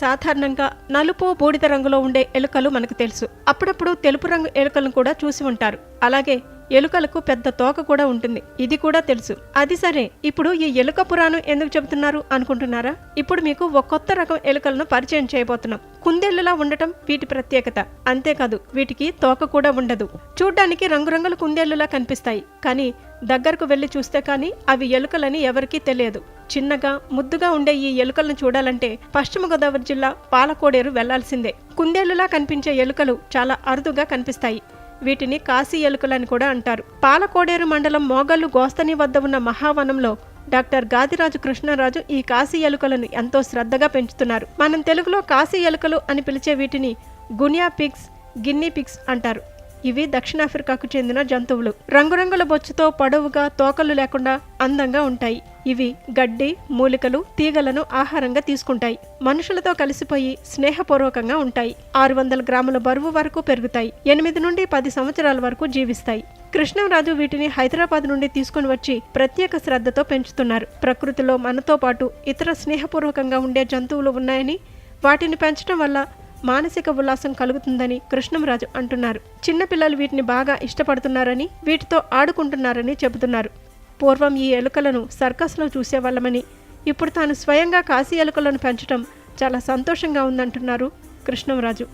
సాధారణంగా నలుపు బూడిద రంగులో ఉండే ఎలుకలు మనకు తెలుసు. అప్పుడప్పుడు తెలుపు రంగు ఎలుకలను కూడా చూసి ఉంటారు. అలాగే ఎలుకలకు పెద్ద తోక కూడా ఉంటుంది. ఇది కూడా తెలుసు. అది సరే ఇప్పుడు ఈ ఎలుక పురాణం ఎందుకు చెబుతున్నారు అనుకుంటున్నారా? ఇప్పుడు మీకు ఒక కొత్త రకం ఎలుకలను పరిచయం చేయబోతున్నాం. కుందేళ్ళులా ఉండటం వీటి ప్రత్యేకత. అంతేకాదు వీటికి తోక కూడా ఉండదు. చూడ్డానికి రంగురంగుల కుందేళ్ళులా కనిపిస్తాయి. కానీ దగ్గరకు వెళ్ళి చూస్తే కానీ అవి ఎలుకలని ఎవరికీ తెలియదు. చిన్నగా ముద్దుగా ఉండే ఈ ఎలుకలను చూడాలంటే పశ్చిమ గోదావరి జిల్లా పాలకోడేరు వెళ్ళాల్సిందే. కుందేలులా కనిపించే ఎలుకలు చాలా అరుదుగా కనిపిస్తాయి. వీటిని కాశీ ఎలుకలని కూడా అంటారు. పాలకోడేరు మండలం మోగల్లు గోస్తని వద్ద ఉన్న మహావనంలో డాక్టర్ గాదిరాజు కృష్ణరాజు ఈ కాశీ ఎలుకలను ఎంతో శ్రద్ధగా పెంచుతున్నారు. మనం తెలుగులో కాశీ ఎలుకలు అని పిలిచే వీటిని గునియా పిగ్స్ గిన్నీ పిగ్స్ అంటారు. ఇవి దక్షిణాఫ్రికాకు చెందిన జంతువులు. రంగురంగుల బొచ్చుతో పొడవుగా తోకలు లేకుండా అందంగా ఉంటాయి. ఇవి గడ్డి మూలికలు తీగలను ఆహారంగా తీసుకుంటాయి. మనుషులతో కలిసిపోయి స్నేహపూర్వకంగా ఉంటాయి. ఆరు వందల గ్రాముల బరువు వరకు పెరుగుతాయి. ఎనిమిది నుండి పది సంవత్సరాల వరకు జీవిస్తాయి. కృష్ణరాజు వీటిని హైదరాబాద్ నుండి తీసుకుని వచ్చి ప్రత్యేక శ్రద్ధతో పెంచుతున్నారు. ప్రకృతిలో మనతో పాటు ఇతర స్నేహపూర్వకంగా ఉండే జంతువులు ఉన్నాయని వాటిని పెంచడం వల్ల మానసిక ఉల్లాసం కలుగుతుందని కృష్ణంరాజు అంటున్నారు. చిన్నపిల్లలు వీటిని బాగా ఇష్టపడుతున్నారని వీటితో ఆడుకుంటున్నారని చెబుతున్నారు. పూర్వం ఈ ఎలుకలను సర్కస్లో చూసేవాళ్ళమని. ఇప్పుడు తాను స్వయంగా కాశీ ఎలుకలను పెంచడం చాలా సంతోషంగా ఉందంటున్నారు కృష్ణంరాజు